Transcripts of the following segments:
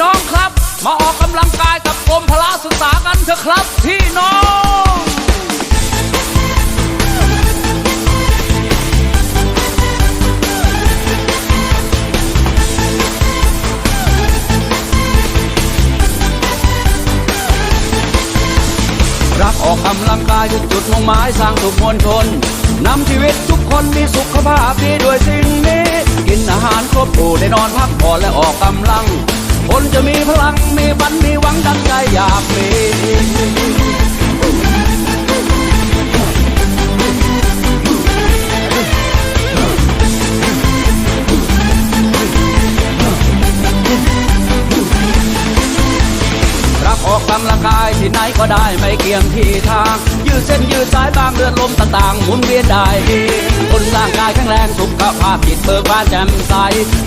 น้องครับ มาออกกำลังกายกับกรมพละศึกษากันเถอะครับ พี่น้องรักออกกำลังกายคือจุดมุ่งหมายสร้างสุขมวลชนนำชีวิตทุกคนมีสุขภาพดีด้วยสิ่งนี้ กินอาหารครบหมู่ได้นอนพักผ่อนและออกกำลัง คนจะมีพลังมีฝันมีหวังดังใจอยากมี ที่ไหนก็ได้ไม่เกี่ยงที่ทาง ยืดเส้นยืดสายบางเลือดลมต่างๆหมุนเวียนได้ดีคนร่างกายแข็งแรงสุขภาพจิตเบิกบานแจ่มใส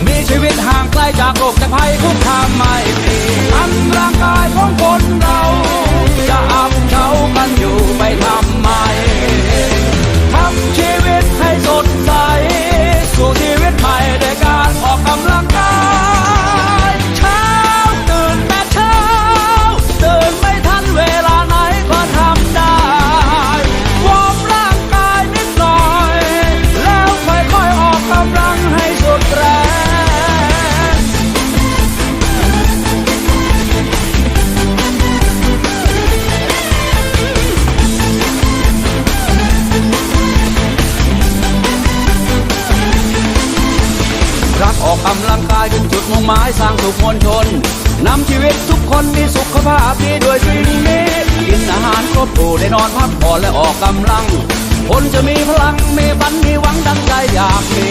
มีชีวิตห่างไกลจากโรคจากภัยทุกทางไม่มี กำลังกายจนจุดมุ่งหมายสร้างสุขมวลชนนำชีวิตทุกคนมีสุขภาพดีด้วยสิ่งนี้กินอาหารครบถูได้นอนพักผ่อนและออกกำลัง คนจะมีพลังมีฝันมีหวังดังใจอยากมี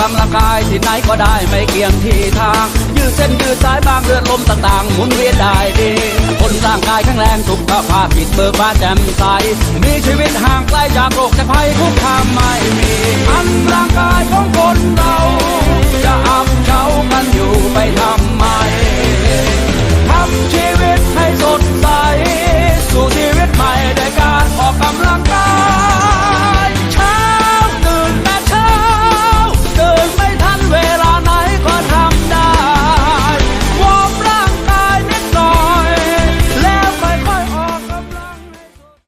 กำลังกายที่ไหนก็ได้ไม่เกี่ยงที่ทาง ยืดเส้นยืดสายบางเลือดลมต่างๆหมุนเวียนได้ดีคนร่างกายแข็งแรงสุขภาพผิดเบิกบานแจ่มใสมีชีวิตห่างไกลจากโรคจาภัยคุกคามไม่มีอันร่างกายของคนเรา จะอับเฉากันอยู่ไปทำไม